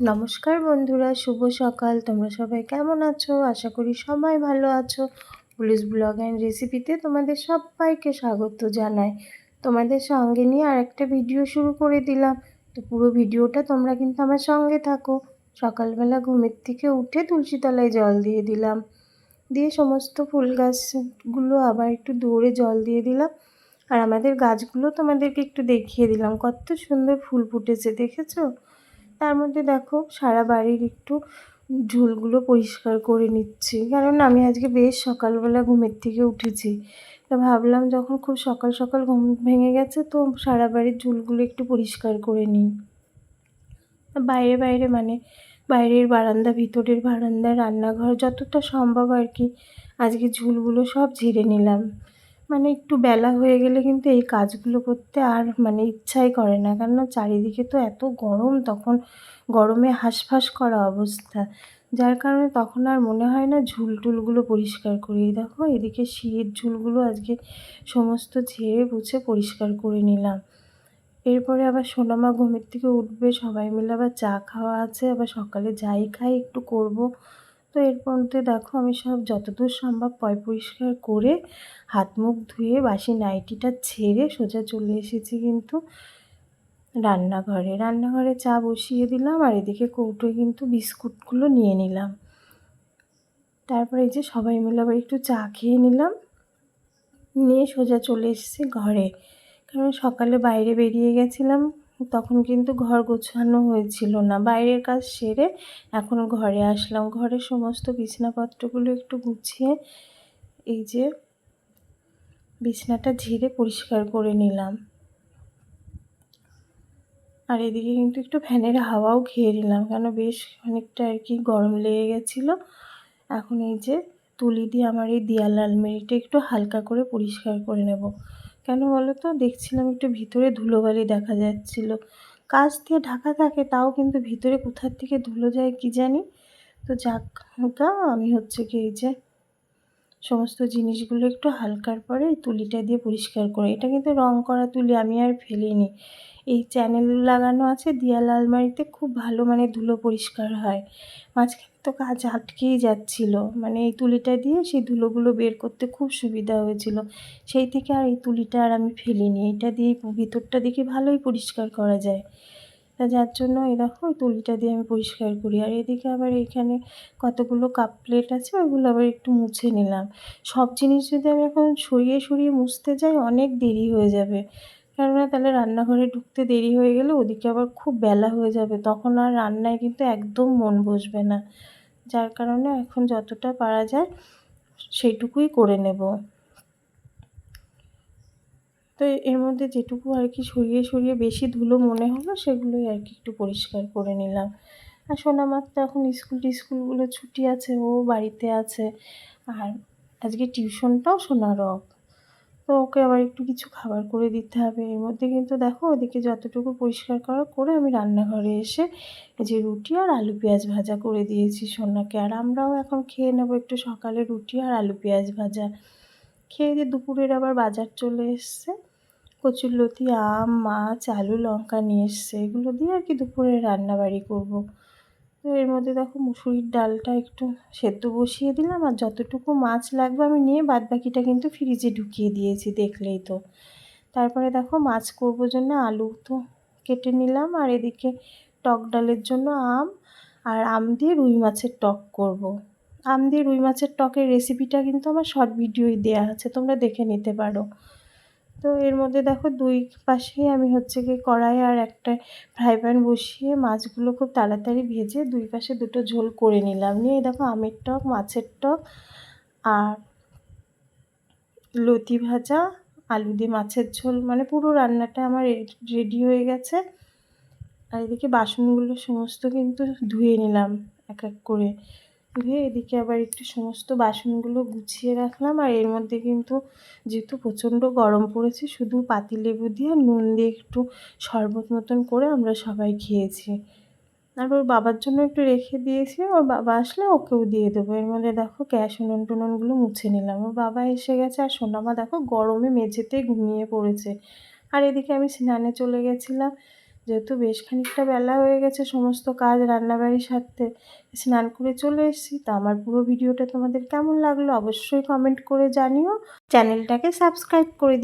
নমস্কার বন্ধুরা, শুভ সকাল। তোমরা সবাই কেমন আছো? আশা করি সবাই ভালো আছো। পুলিশ ব্লগ অ্যান্ড রেসিপিতে তোমাদের সবাইকে স্বাগত জানাই। তোমাদের সঙ্গে নিয়ে আরেকটা ভিডিও শুরু করে দিলাম। তো পুরো ভিডিওটা তোমরা কিন্তু আমার সঙ্গে থাকো। সকালবেলা ঘুমের থেকে উঠে তুলসী তলায় জল দিয়ে দিলাম। দিয়ে সমস্ত ফুল গাছগুলো আবার একটু দৌড়ে জল দিয়ে দিলাম। আর আমাদের গাছগুলো তোমাদেরকে একটু দেখিয়ে দিলাম। কত সুন্দর ফুল ফুটেছে, দেখেছ? তার মধ্যে দেখো সারা বাড়ির একটু ঝুলগুলো পরিষ্কার করে নিচ্ছি। কারণ আমি আজকে বেশ সকালবেলা ঘুমের থেকে উঠেছি। তা ভাবলাম যখন খুব সকাল সকাল ঘুম ভেঙে গেছে তো সারা বাড়ির ঝুলগুলো একটু পরিষ্কার করে নিই। বাইরে বাইরে মানে বাইরের বারান্দা, ভিতরের বারান্দা, রান্নাঘর যতটা সম্ভব আর কি আজকে ঝুলগুলো সব ঝেড়ে নিলাম। মানে একটু বেলা হয়ে গেলে কিন্তু এই কাজগুলো করতে আর মানে ইচ্ছাই করে না। কেননা চারিদিকে তো এত গরম, তখন গরমে হাঁসফাঁস করা অবস্থা। যার কারণে তখন আর মনে হয় না ঝুল টুলগুলো পরিষ্কার করি। দেখো, এদিকে শীত ঝুলগুলো আজকে সমস্ত ঝেড়ে বুঝে পরিষ্কার করে নিলাম। এরপরে আবার সোনামা ঘুমের থেকে উঠবে, সবাই মিলে আবার চা খাওয়া আছে, আবার সকালে যাই খাই একটু করব। তো এর মধ্যে দেখো, আমি সব যতদূর সম্ভব পয় পরিষ্কার করে হাত মুখ ধুয়ে বাসি নাইটিটা ছেড়ে সোজা চলে এসেছি কিন্তু রান্নাঘরে। রান্নাঘরে চা বসিয়ে দিলাম আর এদিকে কৌটোয় কিন্তু বিস্কুটগুলো নিয়ে নিলাম। তারপরে এই যে সবাই মিলে আবার একটু চা খেয়ে নিলাম। নিয়ে সোজা চলে এসেছি ঘরে। কারণ সকালে বাইরে বেরিয়ে গেছিলাম তখন কিন্তু ঘর গোছানো হয়েছিল না। বাইরের কাজ সেরে এখন ঘরে আসলাম। ঘরে সমস্ত বিছনাপত্রগুলো একটু গুছিয়ে এই যে বিছনাটা ঝেড়ে পরিষ্কার করে নিলাম। আর এদিকে কিন্তু একটু ফ্যানের হাওয়াও খেয়ে নিলাম কেন বেশ অনেকটা আর কি গরম লেগে গেছিল। এখন এই যে তুলি দিয়ে আমার এই দেয়াল আলমারিটা একটু হালকা করে পরিষ্কার করে নেব। কেন বলো তো? দেখছিলাম একটু ভিতরে ধুলোবালি দেখা যাচ্ছিল। কাজ দিয়ে ঢাকা থাকে, তাও কিন্তু ভিতরে কোথার থেকে ধুলো যায় কি জানি? তো যাক আমি হচ্ছে কি এই যে সমস্ত জিনিসগুলো একটু হালকার পরে তুলিটা দিয়ে পরিষ্কার করে। এটা কিন্তু রং করা তুলি, আমি আর ফেলিনি। এই চ্যানেল লাগানো আছে দিয়াল আলমারিতে, খুব ভালো মানে ধুলো পরিষ্কার হয়। মাঝখানে তো কাজ আটকেই যাচ্ছিল। মানে এই তুলিটা দিয়ে সেই ধুলোগুলো বের করতে খুব সুবিধা হয়েছিল। সেই থেকে আর এই তুলিটা আর আমি ফেলিনি। এটা দিয়ে ভিতরটা দেখি ভালোই পরিষ্কার করা যায়। তা যার জন্য দেখো, ওই তুলিটা দিয়ে আমি পরিষ্কার করি। আর এদিকে আবার এইখানে কতগুলো কাপ প্লেট আছে, ওইগুলো আবার একটু মুছে নিলাম। সব জিনিস যদি আমি এখন সরিয়ে সরিয়ে মুছতে যাই, অনেক দেরি হয়ে যাবে। কেননা তাহলে রান্নাঘরে ঢুকতে দেরি হয়ে গেলে ওদিকে আবার খুব বেলা হয়ে যাবে। তখন আর রান্নায় কিন্তু একদম মন বসবে না। যার কারণে এখন যতটা পারা যায়, সেইটুকুই করে নেব। তো এর মধ্যে যেটুকু আর কি সরিয়ে সরিয়ে বেশি ধুলো মনে হলো, সেগুলোই আর কি একটু পরিষ্কার করে নিলাম। আর সোনামার তো এখন স্কুল টিস্কুলগুলো ছুটি আছে, ও বাড়িতে আছে। আর আজকে টিউশনটাও সোনার অফ। তো ওকে আবার একটু কিছু খাবার করে দিতে হবে। এর মধ্যে কিন্তু দেখো, ওদিকে যতটুকু পরিষ্কার করা করে আমি রান্নাঘরে এসে যে রুটি আর আলু পেঁয়াজ ভাজা করে দিয়েছি সোনাকে। আর আমরাও এখন খেয়ে নেব একটু সকালে রুটি আর আলু পেঁয়াজ ভাজা। খেয়ে দিয়ে দুপুরের আবার বাজার চলে এসছে। কচুরলতি আম, মাছ, আলু, লঙ্কা নিয়ে এসছে। এগুলো দিয়ে আর কি দুপুরে রান্নাবাড়ি করব। তো এর মধ্যে দেখো মুসুরির ডালটা একটু সেদ্ধ বসিয়ে দিলাম আর যতটুকু মাছ লাগবে আমি নিয়ে বাদ বাকিটা কিন্তু ফ্রিজে ঢুকিয়ে দিয়েছি দেখলেই তো। তারপরে দেখো মাছ করব জন্য আলু তো কেটে নিলাম আর এদিকে টক ডালের জন্য আম আর আম দিয়ে রুই মাছের টক করব। আম দিয়ে রুই মাছের টকের রেসিপিটা কিন্তু আমার শর্ট ভিডিওই দেওয়া আছে, তোমরা দেখে নিতে পারো। তো এর মধ্যে দেখো দুই পাশেই আমি হচ্ছে কি কড়াই আর একটা ফ্রাই প্যান বসিয়ে মাছগুলো খুব তাড়াতাড়ি ভেজে দুই পাশে দুটো ঝোল করে নিলাম। নিয়ে দেখো আমের টক, মাছের টক আর লতি ভাজা, আলু দিয়ে মাছের ঝোল। মানে পুরো রান্নাটা আমার রেডি হয়ে গেছে। আর এদিকে বাসনগুলো সমস্ত কিন্তু ধুয়ে নিলাম এক এক করে। ধুয়ে এদিকে আবার একটু সমস্ত বাসনগুলো গুছিয়ে রাখলাম। আর এর মধ্যে কিন্তু যেহেতু প্রচণ্ড গরম পড়েছে, শুধু পাতিলেবু দিয়ে নুন দিয়ে একটু শরবত মতন করে আমরা সবাই খেয়েছি। আর ওর বাবার জন্য একটু রেখে দিয়েছি, ওর বাবা আসলে ওকেও দিয়ে দেবো। এর মধ্যে দেখো গ্যাস উনুন টুনুনগুলো মুছে নিলাম। ওর বাবা এসে গেছে, আর সোনামা দেখো গরমে মেঝেতে ঘুমিয়ে পড়েছে। আর এদিকে আমি স্নানে চলে গেছিলাম। যেহেতু বেশ খানিকটা বেলা হয়ে গেছে সমস্ত কাজ রান্নাবাড়ির সাথে স্নান করে চলে এসেছি, তো আমার পুরো ভিডিওটা তোমাদের কেমন লাগল অবশ্যই কমেন্ট করে জানিও। চ্যানেলটাকে সাবস্ক্রাইব করে দিও।